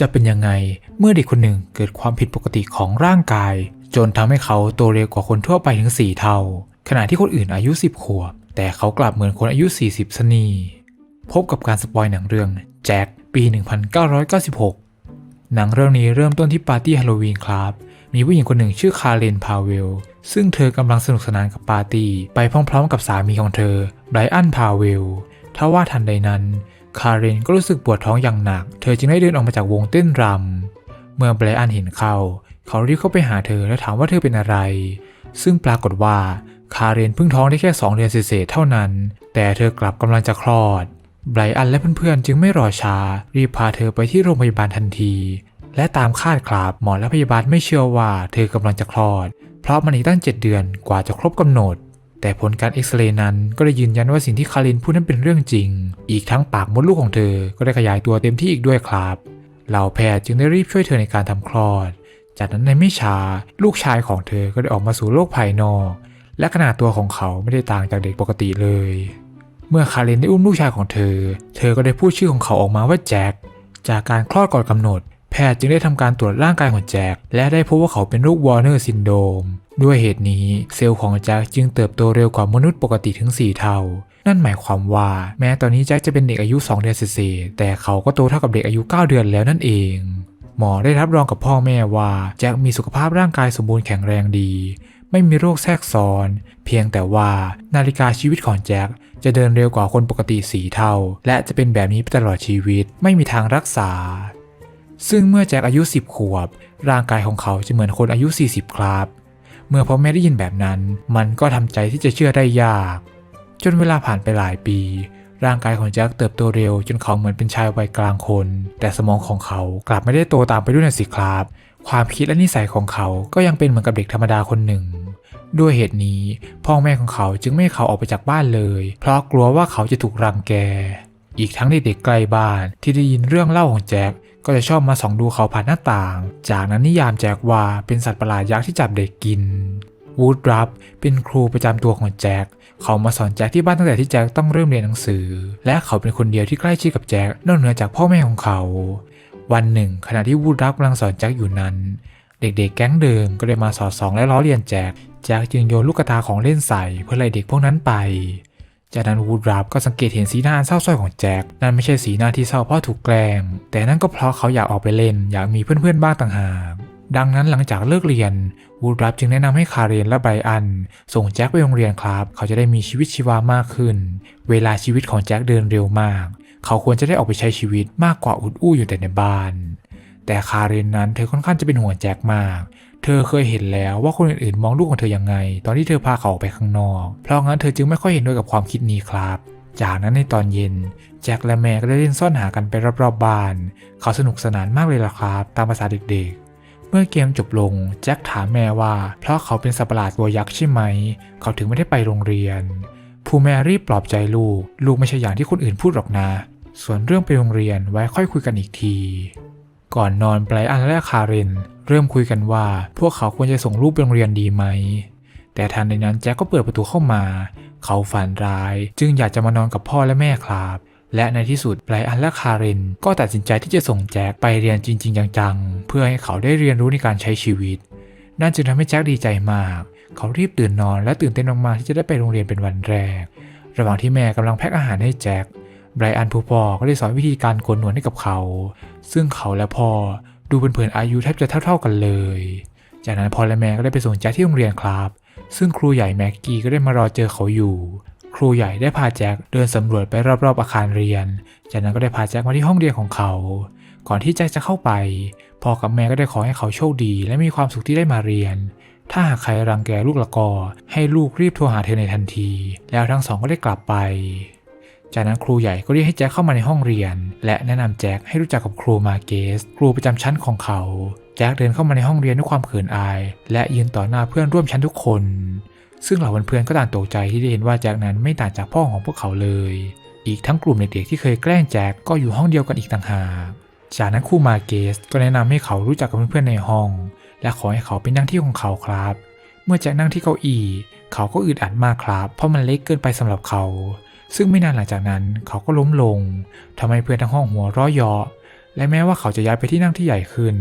จะเป็นยังไงเมื่อเด็กคนหนึ่งเกิดความผิดปกติของร่างกาย จนทำให้เขาโตเร็วกว่าคนทั่วไปถึง 4 เท่า ขณะที่คนอื่นอายุ 10 ขวบ แต่เขากลับเหมือนคนอายุ 40 สนี พบกับการสปอยหนังเรื่องแจ็คปี 1996 หนังเรื่องนี้เริ่มต้นที่ปาร์ตี้ฮาโลวีนครับ มีผู้หญิงคนหนึ่งชื่อคาร์เรนพาเวล ซึ่งเธอกำลังสนุกสนานกับปาร์ตี้ไปพร้อมๆ กับสามีของเธอไบรอันพาเวลทว่าทันใดนั้น คาร์เรนก็รู้สึกปวดท้องอย่างหนัก เธอจึงได้เดินออกมาจากวงเต้นรำ เมื่อไบรอันเห็นเข้าเขารีบเข้าไปหาเธอและถามว่าเธอเป็นอะไร ซึ่งปรากฏว่าคาร์เรนเพิ่งท้องได้แค่ 2 เดือนเศษเท่านั้น แต่เธอกลับกำลังจะคลอด ไบรอันและเพื่อนๆ จึงไม่รอช้า รีบพาเธอไปที่โรงพยาบาลทันที และตามคาดครับหมอและพยาบาลไม่เชื่อว่าเธอกำลังจะคลอด เพราะมันอีกตั้ง 7 เดือนกว่าจะครบกำหนด แต่ผลการเอ็กซเรย์นั้นก็ได้ยืนยันว่าสิ่งที่คารินพูดนั้นเป็นเรื่องจริง อีกทั้งปากมดลูกของเธอก็ได้ขยายตัวเต็มที่อีกด้วยครับเหล่าแพทย์จึงได้รีบช่วยเธอในการทำคลอด จากนั้นในไม่ช้าลูกชายของเธอก็ได้ออกมาสู่โลกภายนอก และขนาดตัวของเขาไม่ได้ต่างจากเด็กปกติเลย เมื่อคารินได้อุ้มลูกชายของเธอ เธอก็ได้พูดชื่อของเขาออกมาว่าแจ็คจากการคลอดก่อนกำหนด พทย์จึงได้ทำการตรวจร่างกายของแจ็คและได้พบว่าเขาเป็นโรควอร์เนอร์ซินโดมด้วยเหตุนี้เซลล์ของแจ็คจึงเติบโตเร็วกว่ามนุษย์ปกติถึง 4 เท่า นั่นหมายความว่าแม้ตอนนี้แจ็คจะเป็นเด็กอายุ 2 เดือนเศษแต่เขาก็โตเท่ากับเด็กอายุ 9 เดือนแล้วนั่นเองหมอได้รับรองกับพ่อแม่ว่าแจ็คมีสุขภาพร่างกายสมบูรณ์แข็งแรงดี ไม่มีโรคแทรกซ้อน เพียงแต่ว่านาฬิกาชีวิตของแจ็คจะเดินเร็วกว่าคนปกติสีเท่า และจะเป็นแบบนี้ไปตลอดชีวิตไม่มีทางรักษา ซึ่งเมื่อแจ็คอายุ 10 ขวบ ร่างกายของเขาจะเหมือนคนอายุ 40 ครับ เมื่อพ่อแม่ได้ยินแบบนั้น มันก็ทำใจที่จะเชื่อได้ยาก จนเวลาผ่านไปหลายปี ร่างกายของแจ็คเติบโตเร็ว จนเขาเหมือนเป็นชายวัยกลางคน แต่สมองของเขากลับไม่ได้โตตามไปด้วยนะสิครับ ความคิดและนิสัยของเขาก็ยังเป็นเหมือนกับเด็กธรรมดาคนหนึ่งด้วยเหตุนี้พ่อแม่ของเขาจึงไม่ให้เขาออกไปจากบ้านเลย เพราะกลัวว่าเขาจะถูกรังแก อีกทั้งเด็กๆใกล้บ้านที่ได้ยินเรื่องเล่าของแจ็ค ก็จะชอบมาส่องดูเขาผ่านหน้าต่าง จากนั้นนิยามแจ็คว่าเป็นสัตว์ประหลาดยักษ์ที่จับเด็กกินวูดรับเป็นครูประจำตัวของแจ็ค เขามาสอนแจ็คที่บ้านตั้งแต่ที่แจ็คต้องเริ่มเรียนหนังสือ และเขาเป็นคนเดียวที่ใกล้ชิดกับแจ็คนอกเหนือจากพ่อแม่ของเขา วันหนึ่ง ขณะที่วูดรับกำลังสอนแจ็คอยู่นั้น เด็กๆ แก๊งเดิมก็ได้มาสอดส่องและล้อเลียนแจ็ค แจ็คจึงโยนลูกกระตาของเล่นใส่เพื่อไล่เด็กพวกนั้นไป จากนั้นวูดรับก็สังเกตเห็นสีหน้าเศร้าส้อยของแจ็คนั่นไม่ใช่สีหน้าที่เศร้าเพราะถูกแกล้ง แต่นั่นก็เพราะเขาอยากออกไปเล่น อยากมีเพื่อนๆบ้างต่างหากดังนั้นหลังจากเลิกเรียนวูดรับจึงแนะนำให้คาเรนและไบรอัน ส่งแจ็คไปโรงเรียนครับ เขาจะได้มีชีวิตชีวามากขึ้น เวลาชีวิตของแจ็คเดินเร็วมาก เขาควรจะได้ออกไปใช้ชีวิตมากกว่าอุดอู้อยู่แต่ในบ้าน แต่คาเรนนั้นเธอค่อนข้างจะเป็นห่วงแจ็คมาก เธอเคยเห็นแล้วว่าคนอื่นๆมองลูกของเธอยังไง ตอนที่เธอพาเขาออกไปข้างนอก เพราะงั้นเธอจึงไม่ค่อยเห็นด้วยกับความคิดนี้ครับ จากนั้นในตอนเย็นแจ็คและแม่ก็ได้เล่นซ่อนหากันไปรอบๆบ้าน เขาสนุกสนานมากเลยล่ะครับ ตามภาษาเด็กๆ เมื่อเกมจบลงแจ็คถามแม่ว่า เพราะเขาเป็นสัตว์ประหลาดตัวยักษ์ใช่ไหม เขาถึงไม่ได้ไปโรงเรียน ผู้แม่รีบปลอบใจลูก ลูกไม่ใช่อย่างที่คนอื่นพูดหรอกนะ ส่วนเรื่องไปโรงเรียนไว้ค่อยคุยกันอีกที ก่อนนอนไบรอันและคาเรน เริ่มคุยกันว่าพวกเขาควรจะส่งลูกไปโรงเรียนดีไหม แต่ทันใดนั้นแจ็คก็เปิดประตูเข้ามา เขาฝันร้าย จึงอยากจะมานอนกับพ่อและแม่ครับ และในที่สุดไบรอันและคาเรนก็ตัดสินใจที่จะส่งแจ็คไปเรียนจริง ๆ จังๆ เพื่อให้เขาได้เรียนรู้ในการใช้ชีวิต นั่นจึงทำให้แจ็คดีใจมาก เขารีบตื่นนอนและตื่นเต้นมากๆที่จะได้ไปโรงเรียนเป็นวันแรก ระหว่างที่แม่กำลังแพ็คอาหารให้แจ็คไบรอันผู้พ่อก็ได้สอนวิธีการโกนหนวดให้กับเขา ซึ่งเขาและพ่อ ดูเป็นเพื่อนอายุแทบจะเท่า ๆกันเลย จากนั้นพอและแม่ก็ได้ไปส่งแจ็คที่โรงเรียนครับ ซึ่งครูใหญ่แม็กกี้ก็ได้มารอเจอเขาอยู่ ครูใหญ่ได้พาแจ็คเดินสำรวจไปรอบๆอาคารเรียน จากนั้นก็ได้พาแจ็คมาที่ห้องเรียนของเขา ก่อนที่แจ็คจะเข้าไป พ่อกับแม่ก็ได้ขอให้เขาโชคดี และมีความสุขที่ได้มาเรียน ถ้าหากใครรังแกลูกละกอ ให้ลูกรีบโทรหาเธอในทันที แล้วทั้งสองก็ได้กลับไป จากนั้นครูใหญ่ก็เรียกให้แจ็คเข้ามาในห้องเรียน และแนะนำแจ็คให้รู้จักกับครูมาเกส ครูประจำชั้นของเขา แจ็คเดินเข้ามาในห้องเรียนด้วยความเขินอาย และยืนต่อหน้าเพื่อนร่วมชั้นทุกคน ซึ่งเหล่าเพื่อนๆก็ต่างตกใจที่ได้เห็นว่าแจ็คนั้นไม่ต่างจากพ่อของพวกเขาเลย อีกทั้งกลุ่มเด็กๆที่เคยแกล้งแจ็คก็อยู่ห้องเดียวกันอีกต่างหากจากนั้นครูมาเกสก็แนะนำให้เขารู้จักกับเพื่อนๆในห้อง และขอให้เขาไปนั่งที่ของเขาครับ เมื่อแจ็คนั่งที่เก้าอี้ เขาก็อึดอัดมากครับ เพราะมันเล็กเกินไปสำหรับเขา ซึ่งไม่นานหลังจากนั้นเขาก็ล้มลงทำให้เพื่อนทั้งห้องหัวเร้อเยาะและแม้ว่าเขาจะย้ายไปที่นั่งที่ใหญ่ขึ้น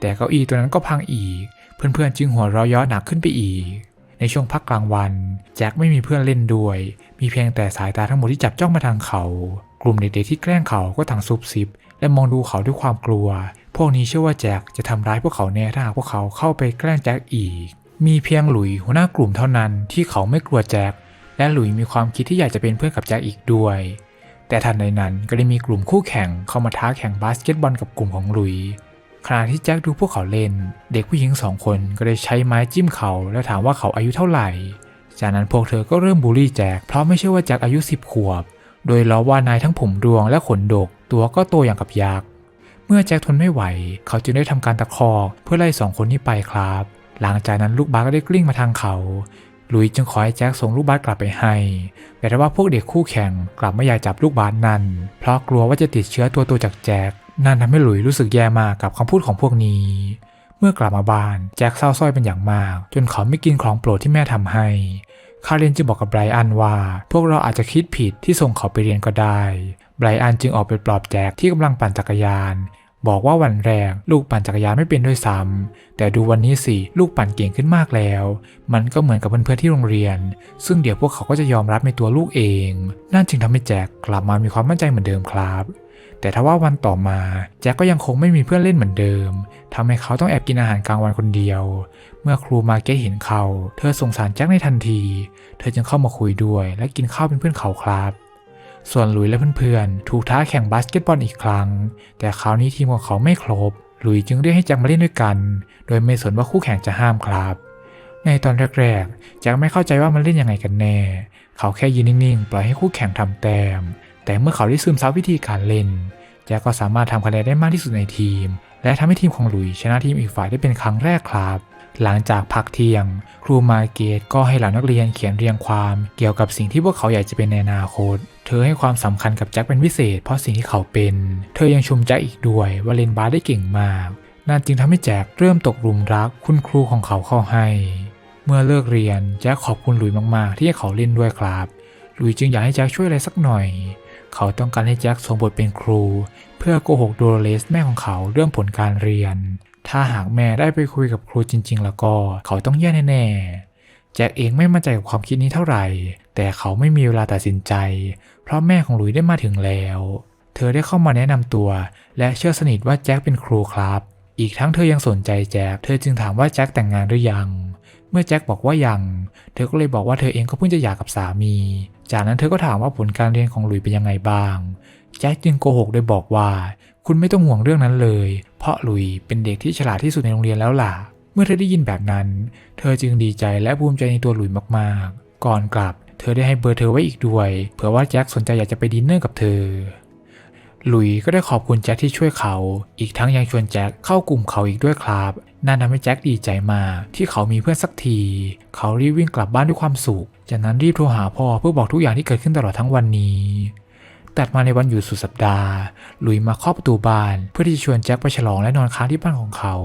แต่เก้าอี้ตัวนั้นก็พังอีก เพื่อนๆจึงหัวเราะเย้อหนักขึ้นไปอีก ในช่วงพักกลางวัน แจ็คไม่มีเพื่อนเล่นด้วย มีเพียงแต่สายตาทั้งหมดที่จับจ้องมาทางเขา กลุ่มเด็กๆที่แกล้งเขาก็ต่างซุบซิบ และมองดูเขาด้วยความกลัว พวกนี้เชื่อว่าแจ็คจะทำร้ายพวกเขาแน่ถ้าหากพวกเขาเข้าไปแกล้งแจ็คอีก มีเพียงหลุยหัวหน้ากลุ่มเท่านั้นที่เขาไม่กลัวแจ็ค และหลุยมีความคิดที่อยากจะเป็นเพื่อนกับแจ็คอีกด้วย แต่ทันใดนั้นก็ได้มีกลุ่มคู่แข่งเข้ามาท้าแข่งบาสเกตบอลกับกลุ่มของหลุยขณะที่แจ็คดูพวกเขาเล่น เด็กผู้หญิงสองคนก็ได้ใช้ไม้จิ้มเขาและถามว่าเขาอายุเท่าไหร่ จากนั้นพวกเธอก็เริ่มบูลลี่แจ็คเพราะไม่เชื่อว่าแจ็คอายุ 10 ขวบ โดยล้อว่านายทั้งผมรวงและขนดก ตัวก็โตอย่างกับยักษ์ เมื่อแจ็คทนไม่ไหว เขาจึงได้ทำการตะคอกเพื่อไล่สองคนนี้ไปครับ หลังจากนั้นลูกบาสก็ได้กลิ้งมาทางเขา ลุยจึงขอให้แจ็คส่งลูกบาสกลับไปให้ แต่ว่าพวกเด็กคู่แข่งกลับไม่อยากจับลูกบาสนั้น เพราะกลัวว่าจะติดเชื้อตัวตัวจากแจ็ค นั่นทำให้หลุยรู้สึกแย่มากกับคำพูดของพวกนี้ เมื่อกลับมาบ้านแจ็คเศร้าสร้อยเป็นอย่างมาก จนเขาไม่กินของโปรดที่แม่ทำให้ คาเรนจึงบอกกับไบรอันว่า พวกเราอาจจะคิดผิดที่ส่งเขาไปเรียนก็ได้ ไบรอันจึงออกไปปลอบแจ็คที่กำลังปั่นจักรยาน บอกว่าวันแรกลูกปั่นจักรยานไม่เป็นด้วยซ้ำแต่ดูวันนี้สิลูกปั่นเก่งขึ้นมากแล้ว มันก็เหมือนกับเพื่อนๆที่โรงเรียน ซึ่งเดี๋ยวพวกเขาก็จะยอมรับในตัวลูกเอง นั่นจึงทำให้แจ็คกลับมามีความมั่นใจเหมือนเดิมครับแต่ถ้าว่าวันต่อมาแจ็คก็ยังคงไม่มีเพื่อนเล่นเหมือนเดิมทำให้เขาต้องแอบกินอาหารกลางวันคนเดียว เมื่อครูมาเก็ตเห็นเขา เธอสงสารแจ็คในทันที เธอจึงเข้ามาคุยด้วยและกินข้าวเป็นเพื่อนเขาครับ ส่วนหลุยและเพื่อนๆ ถูกท้าแข่งบาสเกตบอลอีกครั้ง แต่คราวนี้ทีมของเขาไม่ครบ หลุยจึงเรียกให้แจ็คมาเล่นด้วยกัน โดยไม่สนว่าคู่แข่งจะห้ามครับ ในตอนแรกๆ แจ็คไม่เข้าใจว่ามันเล่นยังไงกันแน่ เขาแค่ยืนนิ่งๆ ปล่อยให้คู่แข่งทำแต้ม แต่เมื่อเขาได้ซึมซับวิธีการเล่น แจ็คก็สามารถทำคะแนนได้มากที่สุดในทีม และทำให้ทีมของหลุยชนะทีมอีกฝ่ายได้เป็นครั้งแรกครับหลังจากพักเที่ยง ครูมาเกตก็ให้เหล่านักเรียนเขียนเรียงความ เกี่ยวกับสิ่งที่พวกเขาอยากจะเป็นในอนาคต เธอให้ความสำคัญกับแจ็คเป็นพิเศษเพราะสิ่งที่เขาเป็น เธอยังชมแจ็คอีกด้วยว่าเล่นบาสได้เก่งมากนั่นจึงทำให้แจ็คเริ่มตกหลุมรักคุณครูของเขาเข้าให้ เมื่อเลิกเรียนแจ็คขอบคุณหลุยมากๆ ที่ให้เขาเล่นด้วยครับหลุยจึงอยากให้แจ็คช่วยอะไรสักหน่อย เขาต้องการให้แจ็คสวมบทเป็นครู เพื่อโกหกโดโรเลสแม่ของเขาเรื่องผลการเรียน ถ้าหากแม่ได้ไปคุยกับครูจริง ๆ แล้วก็ เขาต้องแย่แน่ๆ แจ็คเองไม่มั่นใจกับความคิดนี้เท่าไหร่ แต่เขาไม่มีเวลาตัดสินใจ เพราะแม่ของหลุยได้มาถึงแล้ว เธอได้เข้ามาแนะนำตัว และเชื่อสนิทว่าแจ็คเป็นครูครับ อีกทั้งเธอยังสนใจแจ็ค เธอจึงถามว่าแจ็คแต่งงานหรือยัง เมื่อแจ็คบอกว่ายัง เธอก็เลยบอกว่าเธอเองก็เพิ่งจะหย่ากับสามี จากนั้นเธอก็ถามว่าผลการเรียนของหลุยเป็นยังไงบ้าง แจ็คจึงโกหกโดยบอกว่า คุณไม่ต้องห่วงเรื่องนั้นเลย เพราะหลุยเป็นเด็กที่ฉลาดที่สุดในโรงเรียนแล้วล่ะ มื่อเธอได้ยินแบบนั้น เธอจึงดีใจและภูมิใจในตัวหลุยมากๆ ก่อนกลับ เธอได้ให้เบอร์เธอไว้อีกด้วยเผื่อว่าแจ็คสนใจอยากจะไปดินเนอร์กับเธอ หลุยก็ได้ขอบคุณแจ็คที่ช่วยเขา อีกทั้งยังชวนแจ็คเข้ากลุ่มเขาอีกด้วยครับนั่นทำให้แจ็คดีใจมากที่เขามีเพื่อนสักที เขารีบวิ่งกลับบ้านด้วยความสุข จากนั้นรีบโทรหาพ่อเพื่อบอกทุกอย่างที่เกิดขึ้นตลอดทั้งวันนี้ ตัดมาในวันหยุดสุดสัปดาห์ ลุยมาเคาะประตูบ้าน เพื่อที่จะชวนแจ็คไปฉลองและนอนค้างที่บ้านของเขา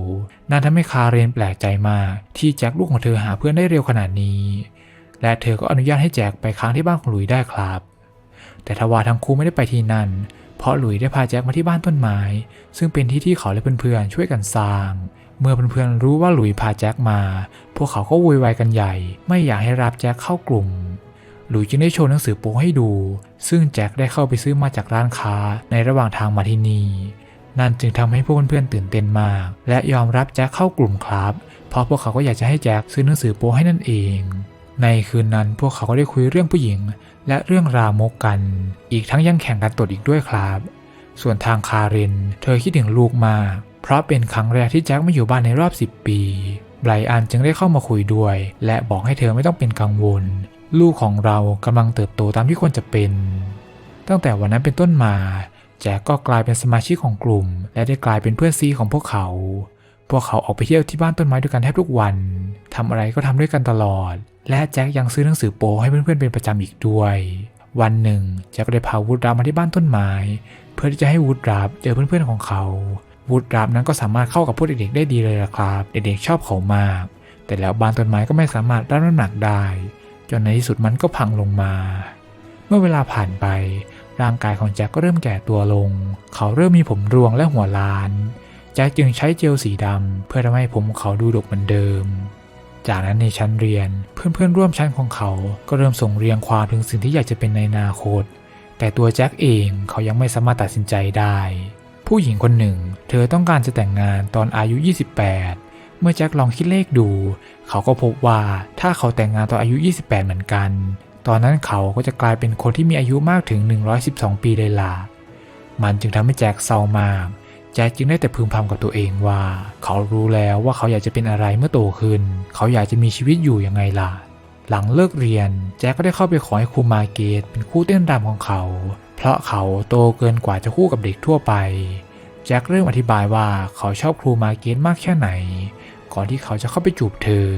นั่นทำให้คาเรนแปลกใจมาก ที่แจ็คลูกของเธอหาเพื่อนได้เร็วขนาดนี้ และเธอก็อนุญาตให้แจ็คไปค้างที่บ้านของลุยได้ครับ แต่ทว่าทั้งคู่ไม่ได้ไปที่นั่น เพราะหลุยได้พาแจ็คมาที่บ้านต้นไม้ ซึ่งเป็นที่ที่เขาและเพื่อนๆช่วยกันสร้าง เมื่อเพื่อนๆรู้ว่าหลุยพาแจ็คมา พวกเขาก็โวยวายกันใหญ่ ไม่อยากให้รับแจ็คเข้ากลุ่ม หลุยจึงได้โชว์หนังสือโป๊ให้ดู ซึ่งแจ็คได้เข้าไปซื้อมาจากร้านค้าในระหว่างทางมาที่นี่ นั่นจึงทำให้พวกเพื่อนๆตื่นเต้นมาก และยอมรับแจ็คเข้ากลุ่มครับ เพราะพวกเขาก็อยากจะให้แจ็คซื้อหนังสือโป๊ให้นั่นเอง ในคืนนั้นพวกเขาก็ได้คุยเรื่องผู้หญิง และเรื่องรามกกัน อีกทั้งยังแข่งกันตดอีกด้วยครับ ส่วนทางคาเรน เธอคิดถึงลูกมาก เพราะเป็นครั้งแรกที่แจ็คไม่อยู่บ้านในรอบ 10 ปีไบรอันจึงได้เข้ามาคุยด้วย และบอกให้เธอไม่ต้องเป็นกังวล ลูกของเรากำลังเติบโตตามที่ควรจะเป็น ตั้งแต่วันนั้นเป็นต้นมา แจ็คก็กลายเป็นสมาชิกของกลุ่ม และได้กลายเป็นเพื่อนซีของพวกเขา พวกเขาออกไปเที่ยวที่บ้านต้นไม้ด้วยกันแทบทุกวันทำอะไรก็ทำด้วยกันตลอด และแจ็คยังซื้อหนังสือโป๊ให้เพื่อนๆเป็นประจำอีกด้วย วันหนึ่งแจ็คได้พาวูดราฟมาที่บ้านต้นไม้ เพื่อที่จะให้วูดราฟเจอเพื่อนๆของเขาวูดราฟนั้นก็สามารถเข้ากับพวกเด็กๆได้ดีเลยละครับ เด็กๆชอบเขามาก แต่แล้วบ้านต้นไม้ก็ไม่สามารถรับน้ำหนักได้ จนในที่สุดมันก็พังลงมา เมื่อเวลาผ่านไป ร่างกายของแจ็คก็เริ่มแก่ตัวลง เขาเริ่มมีผมรวงและหัวล้าน แจ็คจึงใช้เจลสีดำเพื่อทำให้ผมเขาดูดกเหมือนเดิม จากนั้นในชั้นเรียนเพื่อนๆร่วมชั้นของเขาก็เริ่มส่งเรียงความถึงสิ่งที่อยากจะเป็นในอนาคต แต่ตัวแจ็คเองเขายังไม่สามารถตัดสินใจได้ ผู้หญิงคนหนึ่ง เธอต้องการจะแต่งงานตอนอายุ 28 เมื่อแจ็คลองคิดเลขดู เขาก็พบว่าถ้าเขาแต่งงานตอนอายุ 28 เหมือนกัน ตอนนั้นเขาก็จะกลายเป็นคนที่มีอายุมากถึง 112 ปีเลยล่ะ มันจึงทำให้แจ็คเศร้ามาก แจ็คจึงได้แต่พึมพำกับตัวเองว่า เขารู้แล้วว่าเขาอยากจะเป็นอะไรเมื่อโตขึ้น เขาอยากจะมีชีวิตอยู่ยังไงล่ะ หลังเลิกเรียน แจ็คก็ได้เข้าไปขอให้ครูมาเกตเป็นคู่เต้นรำของเขา เพราะเขาโตเกินกว่าจะคู่กับเด็กทั่วไป แจ็คเริ่มอธิบายว่าเขาชอบครูมาเกตมากแค่ไหน ก่อนที่เขาจะเข้าไปจูบเธอ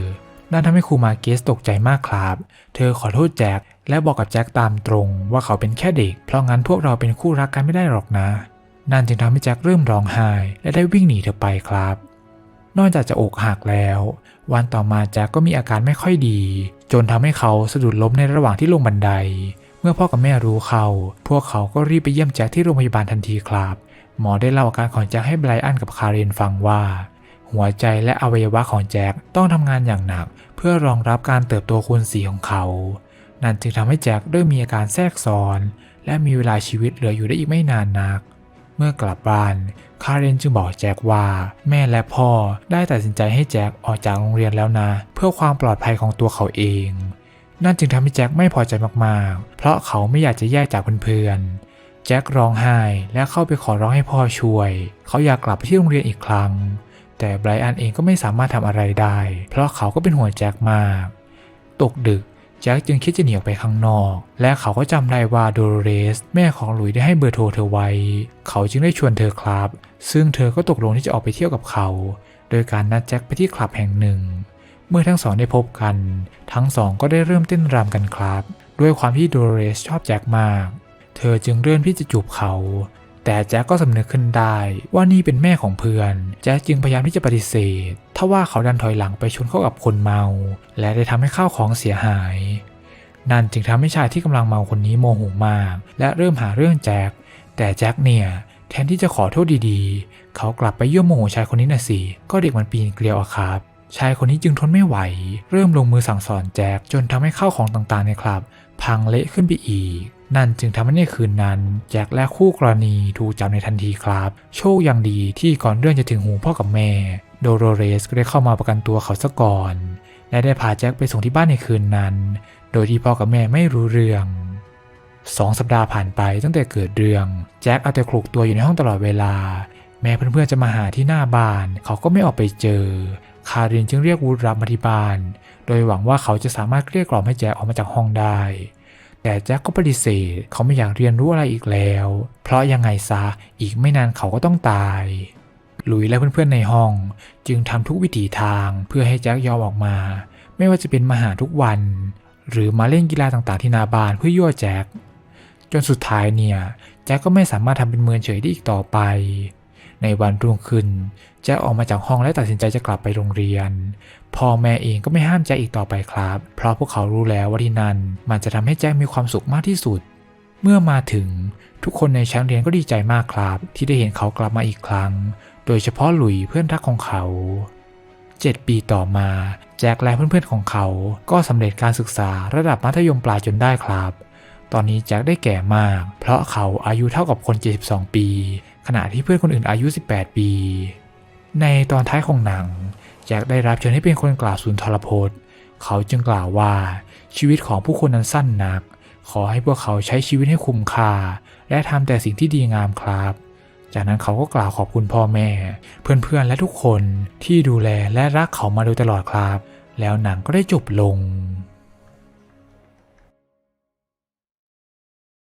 นั่นทำให้ครูมาเกสตกใจมากครับ เธอขอโทษแจ็คและบอกกับแจ็คตามตรงว่าเขาเป็นแค่เด็ก เพราะงั้นพวกเราเป็นคู่รักกันไม่ได้หรอกนะ นั่นจึงทำให้แจ็คเริ่มร้องไห้และได้วิ่งหนีเธอไปครับ นอกจากจะอกหักแล้ว วันต่อมาแจ็คก็มีอาการไม่ค่อยดี จนทำให้เขาสะดุดล้มในระหว่างที่ลงบันได เมื่อพ่อกับแม่รู้เขา พวกเขาก็รีบไปเยี่ยมแจ็คที่โรงพยาบาลทันทีครับ หมอได้เล่าอาการของแจ็คให้ไบรอันกับคาเรนฟังว่า หัวใจและอวัยวะของแจ็คต้องทำงานอย่างหนัก เพื่อรองรับการเติบโตคูณสีของเขา นั่นจึงทำให้แจ็คเริ่มมีอาการแทรกซ้อน และมีเวลาชีวิตเหลืออยู่ได้อีกไม่นานนัก เมื่อกลับบ้านคาเรนจึงบอกแจ็คว่า แม่และพ่อได้ตัดสินใจให้แจ็คออกจากโรงเรียนแล้วนะ เพื่อความปลอดภัยของตัวเขาเอง นั่นจึงทำให้แจ็คไม่พอใจมากๆ เพราะเขาไม่อยากจะแยกจากเพื่อนๆแจ็คร้องไห้และเข้าไปขอร้องให้พ่อช่วย เขาอยากกลับไปที่โรงเรียนอีกครั้ง แต่ไบรอันเองก็ไม่สามารถทำอะไรได้ เพราะเขาก็เป็นห่วงแจ็คมาก ตกดึกแจ็คจึงคิดจะหนีออกไปข้างนอก และเขาก็จำได้ว่าโดโรเรส แม่ของหลุยได้ให้เบอร์โทรเธอไว้ เขาจึงได้ชวนเธอครับ ซึ่งเธอก็ตกลงที่จะออกไปเที่ยวกับเขา โดยการนัดแจ็คไปที่คลับแห่งหนึ่ง เมื่อทั้งสองได้พบกัน ทั้งสองก็ได้เริ่มเต้นรำกันครับ ด้วยความที่โดโรเรสชอบแจ็คมาก เธอจึงเริ่มที่จะจูบเขา แต่แจ็คก็สำนึกขึ้นได้ว่านี่เป็นแม่ของเพื่อน แจ็คจึงพยายามที่จะปฏิเสธทว่าเขาดันถอยหลังไปชนเข้ากับคนเมา และได้ทำให้ข้าวของเสียหาย นั่นจึงทำให้ชายที่กำลังเมาคนนี้โมโหมาก และเริ่มหาเรื่องแจ็คแต่แจ็คเนี่ยแทนที่จะขอโทษดีๆ เขากลับไปเยี่ยมโมโหชายคนนี้น่ะสิ ก็เด็กมันปีนเกลียวอะครับ ชายคนนี้จึงทนไม่ไหว เริ่มลงมือสั่งสอนแจ็คจนทำให้ข้าวของต่างๆในคลับ พังเละขึ้นไปอีก นั่นจึงทำให้ในคืนนั้น แจ็คและคู่กรณีถูกจับในทันทีครับ โชคยังดีที่ก่อนเรื่องจะถึงหูพ่อกับแม่ โดโรเรสก็ได้เข้ามาประกันตัวเขาซะก่อน และได้พาแจ็คไปส่งที่บ้านในคืนนั้น โดยที่พ่อกับแม่ไม่รู้เรื่องสองสัปดาห์ผ่านไปตั้งแต่เกิดเรื่อง แจ็คเอาแต่คลุกตัวอยู่ในห้องตลอดเวลา แม้เพื่อนๆจะมาหาที่หน้าบ้าน เขาก็ไม่ออกไปเจอ คารินจึงเรียกวูดรับมาที่บ้าน โดยหวังว่าเขาจะสามารถเกลี้ยกล่อมให้แจ็คออกมาจากห้องได้ แต่แจ็คก็ปฏิเสธเขาไม่อยากเรียนรู้อะไรอีกแล้ว เพราะยังไงซะอีกไม่นานเขาก็ต้องตายหลุยและเพื่อนๆในห้อง จึงทำทุกวิถีทางเพื่อให้แจ็คยอมออกมา ไม่ว่าจะเป็นมาหาทุกวัน หรือมาเล่นกีฬาต่างๆที่นาบานเพื่อยั่วแจ็คจนสุดท้ายเนี่ย แจ็คก็ไม่สามารถทำเป็นเมินเฉยได้อีกต่อไป ในวันรุ่งขึ้นแจ็คออกมาจากห้องและตัดสินใจจะกลับไปโรงเรียน พ่อแม่เองก็ไม่ห้ามแจ็คอีกต่อไปครับ เพราะพวกเขารู้แล้วว่าที่นั่นมันจะทำให้แจ็คมีความสุขมากที่สุด เมื่อมาถึงทุกคนในชั้นเรียนก็ดีใจมากครับ ที่ได้เห็นเขากลับมาอีกครั้ง โดยเฉพาะหลุยเพื่อนรักของเขา 7 ปีต่อมา แจ็คและเพื่อนๆของเขา ก็สำเร็จการศึกษาระดับมัธยมปลายจนได้ครับตอนนี้แจ็คได้แก่มาก เพราะเขาอายุเท่ากับคน 72 ปี ขณะที่เพื่อนคนอื่นอายุ 18 ปี ในตอนท้ายของหนังแจ็คได้รับเชิญให้เป็นคนกล่าวสุนทรพจน์ เขาจึงกล่าวว่าชีวิตของผู้คนนั้นสั้นนัก ขอให้พวกเขาใช้ชีวิตให้คุ้มค่า และทำแต่สิ่งที่ดีงามครับ จากนั้นเขาก็กล่าวขอบคุณพ่อแม่ เพื่อนๆและทุกคนที่ดูแลและรักเขามาโดยตลอดครับ แล้วหนังก็ได้จบลง